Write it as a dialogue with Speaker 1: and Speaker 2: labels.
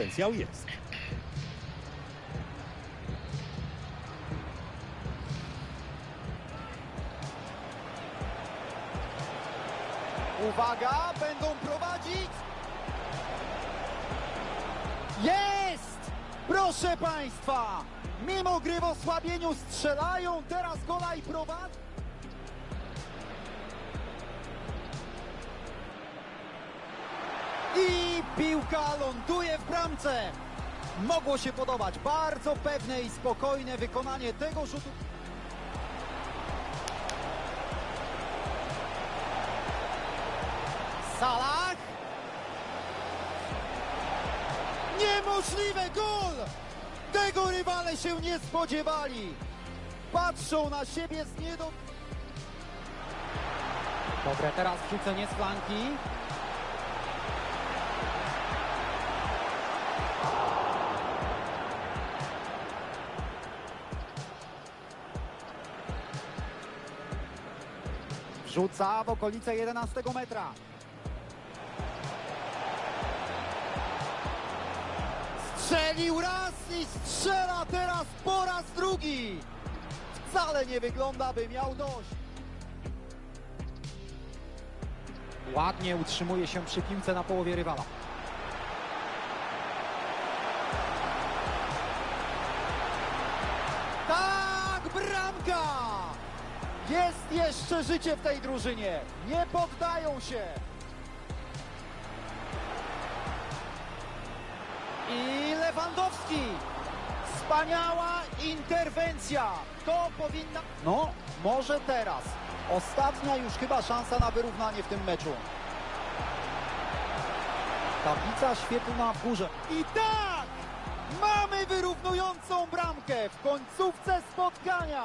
Speaker 1: Potencjał jest.
Speaker 2: Uwaga, będą prowadzić. Jest! Proszę Państwa, mimo gry w osłabieniu strzelają, teraz gola i prowadzą. Piłka ląduje w bramce. Mogło się podobać bardzo pewne i spokojne wykonanie tego rzutu. Salah. Niemożliwe gol! Tego rywale się nie spodziewali. Patrzą na siebie z niedo... Dobre, teraz wrzucenie z flanki. Wrzuca w okolice 11 metra. Strzelił raz i strzela teraz po raz drugi. Wcale nie wygląda, by miał dość. Ładnie utrzymuje się przy piłce na połowie rywala. Tak, bramka! Jest jeszcze życie w tej drużynie. Nie poddają się. I Lewandowski. Wspaniała interwencja. To powinna... No, może teraz. Ostatnia już chyba szansa na wyrównanie w tym meczu. Tablica świetlna w górze. I tak! Mamy wyrównującą bramkę w końcówce spotkania.